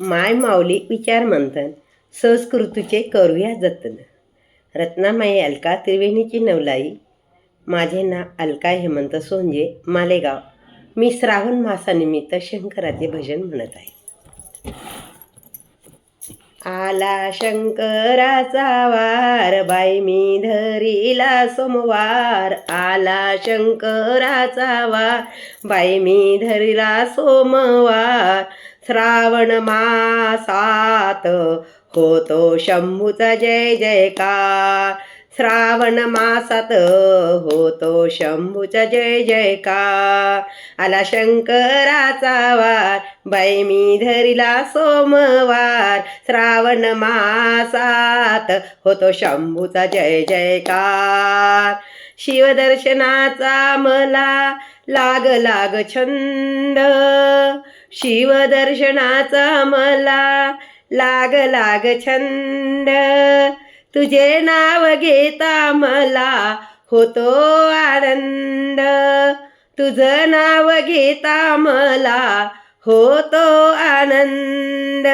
माय माऊली विचार मंथन संस्कृतीचे करूया जतन. रत्नामाई अलका त्रिवेणीची नवलाई. माझे नाव अलका हेमंत सोंजे मालेगाव. मी श्रावण मासानिमित्त शंकराचे भजन म्हणत आहे. आला शंकराचा वार बाई मी धरीला सोमवार. आला शंकराचा वार बाई मी धरीला सोमवार. श्रावण मासात होतो शंभूचा जय जयकार. श्रावण मासात होतो शंभूचा जय जयकार. आला शंकराचा वार बाई मी धरिला सोमवार. श्रावण मासात होतो शंभूचा जय जयकार. शिवदर्शनाचा मला लाग लाग छंद. शिवदर्शनाचा मला लाग लाग छंद. तुझे नाव घेता मला होतो आनंद. तुझं नाव घेता मला होतो आनंद.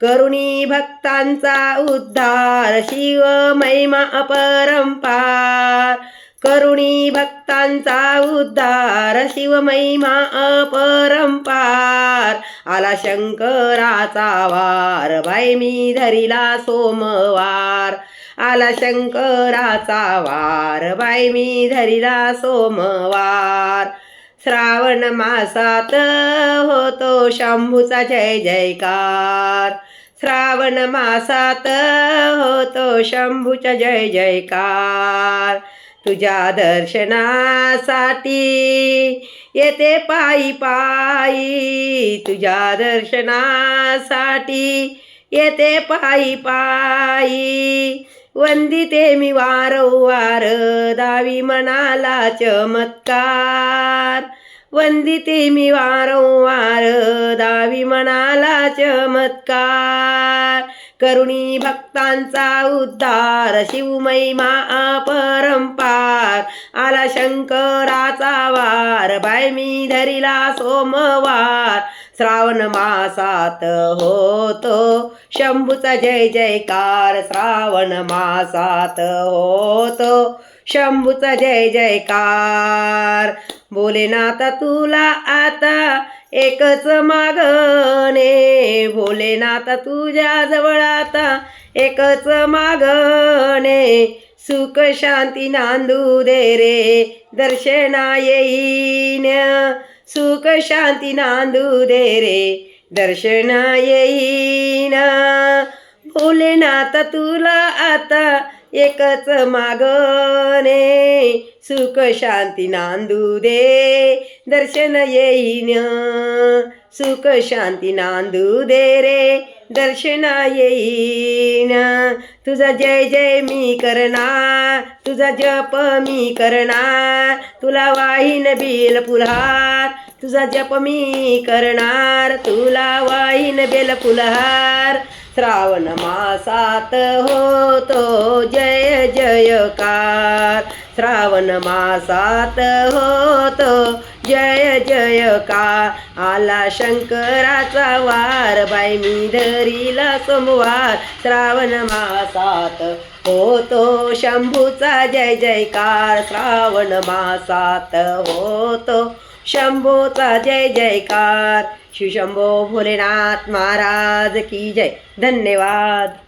करुणी भक्तांचा उद्धार शिव महिमा अपरंपार. करुणी भक्तांचा उद्धार शिव महिमा अपरंपार. आला शंकराचा वार बाई मी धरिला सोमवार. आला शंकराचा वार बाई मी धरिला सोमवार. श्रावण मासात होतो शंभूचा जय जयकार. श्रावण मासात होतो शंभूचा जय जयकार. तुझ्या दर्शनासाठी. येते पायी पायी तुझ्या दर्शनासाठी. येते पायी पायी वंदिते मी वारंवार दावी मनाला चमत्कार. वंदिते मी वारंवार. दावी मनाला चमत्कार. करुणी भक्तांचा उद्धार. शिवमहिमा अपरंपार. आला शंकराचा वार. बाय मी धरिला सोमवार. श्रावण मासात होतो शंभूचा जय जयकार. श्रावण मासात होतो शंभूचा जय जयकार. भोलेनाथ तुला आता एकच मागणे भोलेनाथ तुझ्या जवळ आता एकच मागणे सुख शांती नांदू दे रे दर्शना येईन. सुख शांती नांदू दे रे दर्शना येईन. भोलेनाथ तुला आता एकच मागणे. सुख शांती नांदू दे. दर्शन येईन. सुख शांती नांदू दे रे. दर्शना येईन. तुझा जय जय मी करणार. तुझा जप मी करणार. तुला वाहीन बेल फुलहार. तुझा जप मी करणार. तुला वाहीन बेल फुलहार. श्रावण मासात होतो जय जयकार. श्रावण मासात होतो जय जयकार. आला शंकराचा वार बाई मी धरीला सोमवार. श्रावण मासात होतो शंभूचा जय जयकार. श्रावण मासात होतो शंभूचा जय जयकार. शिवशंभो भोलेनाथ महाराज की जय. धन्यवाद.